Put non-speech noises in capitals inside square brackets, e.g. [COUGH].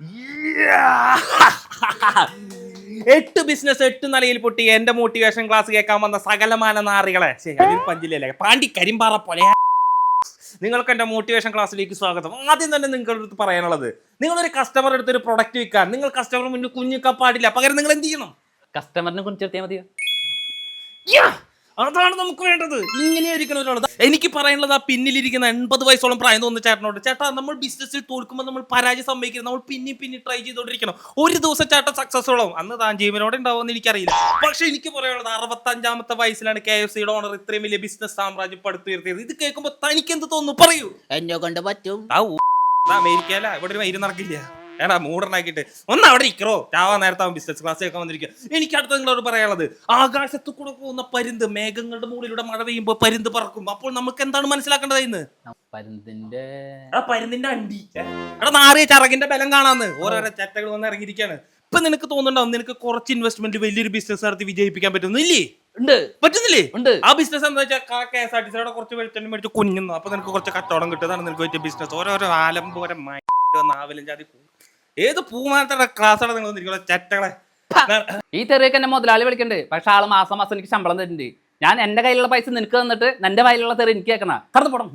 [LAUGHS] എട്ട് ബിസിനസ് എട്ട് നിലയിൽ പൊട്ടി. എന്റെ മോട്ടിവേഷൻ ക്ലാസ് കേൾക്കാൻ വന്ന സകലമാന നാറികളെ. പഞ്ചില്ലല്ലേ പാണ്ടി കരിമ്പാറ പോലെ. നിങ്ങൾക്ക് എന്റെ മോട്ടിവേഷൻ ക്ലാസ്സിലേക്ക് സ്വാഗതം. ആദ്യം തന്നെ നിങ്ങളുടെ അടുത്ത് പറയാനുള്ളത്. നിങ്ങളൊരു കസ്റ്റമർ എടുത്ത് ഒരു പ്രൊഡക്റ്റ് വിൽക്കാൻ. നിങ്ങൾ കസ്റ്റമർ മുന്നിൽ കുഞ്ഞിക്കാൻ പാടില്ല പകരം നിങ്ങൾ എന്ത് ചെയ്യണം? കസ്റ്റമറിനെ കുറിച്ച് മതിയോ! അതാണ് നമുക്ക് വേണ്ടത്. ഇങ്ങനെ ഇങ്ങനെയായിരിക്കണം ഒരാളത് എനിക്ക് പറയാനുള്ളത് ആ പിന്നിലിരിക്കുന്ന എൺപത് വയസ്സോളം പ്രായം തോന്നുന്ന ചേട്ടനോട് ചേട്ടാ നമ്മൾ ബിസിനസ്സിൽ തോൽക്കുമ്പോൾ നമ്മൾ പരാജയം സംഭവിക്കുന്നത് നമ്മൾ പിന്നെ പിന്നെ ട്രൈ ചെയ്തുകൊണ്ടിരിക്കണം ഒരു ദിവസം ചേട്ടൻ സക്സസ് ഉള്ളവും അന്ന് താൻ ജീവനോടെ ഉണ്ടാവുമെന്ന് എനിക്കറിയില്ല. പക്ഷെ എനിക്ക് പറയാനുള്ളത് അറുപത്തഞ്ചാമത്തെ വയസ്സിലാണ് കെ എഫ് സിയുടെ ഓണർ ഇത്രയും വലിയ ബിസിനസ് സാമ്രാജ്യം പടുത്തുയർത്തിയത് ഇത് കേൾക്കുമ്പോൾ തനിക്ക് എന്ത് തോന്നുന്നു? പറയൂ. എന്നെ കൊണ്ട് പറ്റും. ഊ- ഇവിടെ ഒരു മൈര് നടക്കില്ല. ഏടാ മൂടനാക്കിയിട്ട് ഒന്ന് അവിടെ ഇക്കറോ രാവാ നേരത്തെ അവൻ ബിസിനസ് ക്ലാസ് കേൾക്കാൻ വന്നിരിക്കുക. എനിക്ക് അടുത്ത് നിങ്ങളോട് പറയാനുള്ളത്. ആകാശത്ത് കൂടെ പോകുന്ന പരുന്ത് മേഘങ്ങളുടെ മുകളിലൂടെ മഴ പെയ്യുമ്പോൾ പരുന്ത് പറക്കും. അപ്പോൾ നമുക്ക് എന്താണ് മനസ്സിലാക്കേണ്ടത് ഇന്ന്? പരുന്തിന്റെ എടാ പരുന്തിന്റെ അണ്ടി. എടാ നാറിയ ചറകിന്റെ ബലം കാണാന്ന്. ഓരോരോ ചറ്റകൾ വന്ന് ഇറങ്ങിയിരിക്കാണ്. ഇപ്പൊ നിനക്ക് തോന്നുന്നുണ്ടാവും നിനക്ക് കുറച്ച് ഇൻവെസ്റ്റ്മെന്റ് വലിയൊരു ബിസിനസ് നടത്തി വിജയിപ്പിക്കാൻ പറ്റുന്നില്ലേ? ഉണ്ട്. പറ്റുന്നില്ലേ? ഉണ്ട്. ആ ബിസിനസ് എന്താ വെച്ചാൽ കെ എസ് ആർ ടി സിയുടെ കുറച്ച് വെളിച്ചെണ്ണ മേടിച്ച് കുഞ്ഞുന്നു. അപ്പൊ നിനക്ക് കുറച്ച് കച്ചവടം കിട്ടുന്നതാണ് നിനക്ക് പറ്റിയ ബിസിനസ് ഓരോരോ ആലമ്പോരം നാവലും ജാതി പൂ ഏത് പൂമാനത്തെ ക്ലാസ്സാണ് നിങ്ങൾ വന്നിരിക്കുന്നത് ചറ്റകളെ ഈ തെറിയൊക്കെ എന്നെ മുതലാളി വിളിക്കണ്ട്. പക്ഷെ ആൾ മാസം മാസം എനിക്ക് ശമ്പളം തരുന്നുണ്ട്. ഞാൻ എന്റെ കയ്യിലുള്ള പൈസ നിനക്ക് തന്നിട്ട് നിന്റെ കയ്യിലുള്ള തെറി എനിക്ക് കേൾക്കണ കടന്നു പോണം.